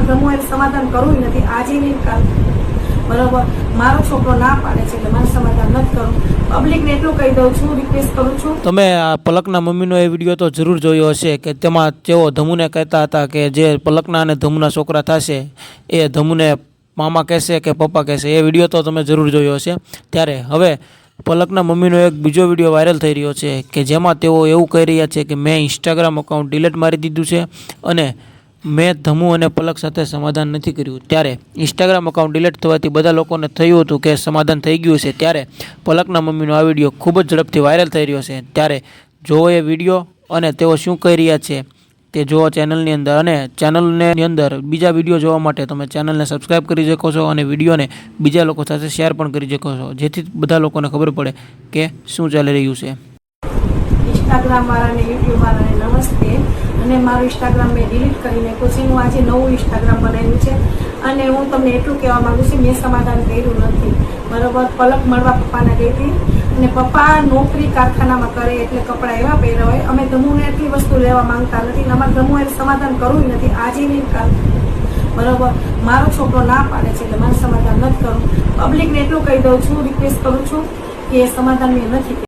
ગમું સમાધાન કરવું નથી. આજે નહીં કાલ. બરોબર? મારો છોકરો ના પાડે છે એટલે મારે સમાધાન નથી કરવું. પબ્લિકને એટલું કહી દઉં છું રિક્વેસ્ટ કરું છું. તમે પલકના મમ્મીનો એ વીડિયો તો જરૂર જોયો હશે કે તેમાં તેઓ ધમુને કહેતા હતા કે જે પલકના અને ધમુના છોકરા થશે, એ ધમુને મામા કહેશે કે પપ્પા કહેશે. એ વીડિયો તો તમે જરૂર જોયો હશે. ત્યારે હવે પલકના મમ્મીનો એક બીજો વીડિયો વાયરલ થઈ રહ્યો છે કે જેમાં તેઓ એવું કહી રહ્યા છે કે મેં ઇન્સ્ટાગ્રામ અકાઉન્ટ ડિલીટ મારી દીધું છે અને મેં ધમુ અને પલક સાથે સમાધાન નથી કર્યું. ત્યારે ઇન્સ્ટાગ્રામ અકાઉન્ટ ડિલીટ થવાથી બધા લોકોને થયું હતું કે સમાધાન થઈ ગયું છે. ત્યારે પલકના મમ્મીનો આ વીડિયો ખૂબ જ ઝડપથી વાયરલ થઈ રહ્યો છે. ત્યારે જોવો એ વીડિયો અને તેઓ શું કહી રહ્યા છે તે જુઓ ચેનલની અંદર અને ચેનલને અંદર બીજા વીડિયો જોવા માટે તમે ચેનલને સબસ્ક્રાઈબ કરી શકો છો અને વિડીયોને બીજા લોકો સાથે શેર પણ કરી શકો છો. જેથી બધા લોકોને ખબર પડે કે શું ચાલી રહ્યું છે. ઇન્સ્ટાગ્રામ વાળાને યુટ્યુબ વાળાને નમસ્તે. અને મારું ઇન્સ્ટાગ્રામ મેં ડિલીટ કરી નાખ્યું હું આજે નવું ઇન્સ્ટાગ્રામ બનાવ્યું છે. અને હું તમને એટલું કહેવા માંગુ છું, મેં સમાધાન કર્યું નથી. બરાબર? પલક મળવા પપ્પાને ગઈ હતી અને પપ્પા નોકરી કારખાનામાં કરે એટલે કપડાં એવા પહેર્યા હોય, અમે ધમુને એટલી વસ્તુ લેવા માંગતા નથી અને અમારે ધમુ એ સમાધાન કરવું નથી. આજે નહીં બરોબર? મારો છોકરો ના પાડે છે એટલે મારે સમાધાન નથી કરવું. પબ્લિકને એટલું કહી દઉં છું રિક્વેસ્ટ કરું છું કે એ સમાધાન મેં નથી.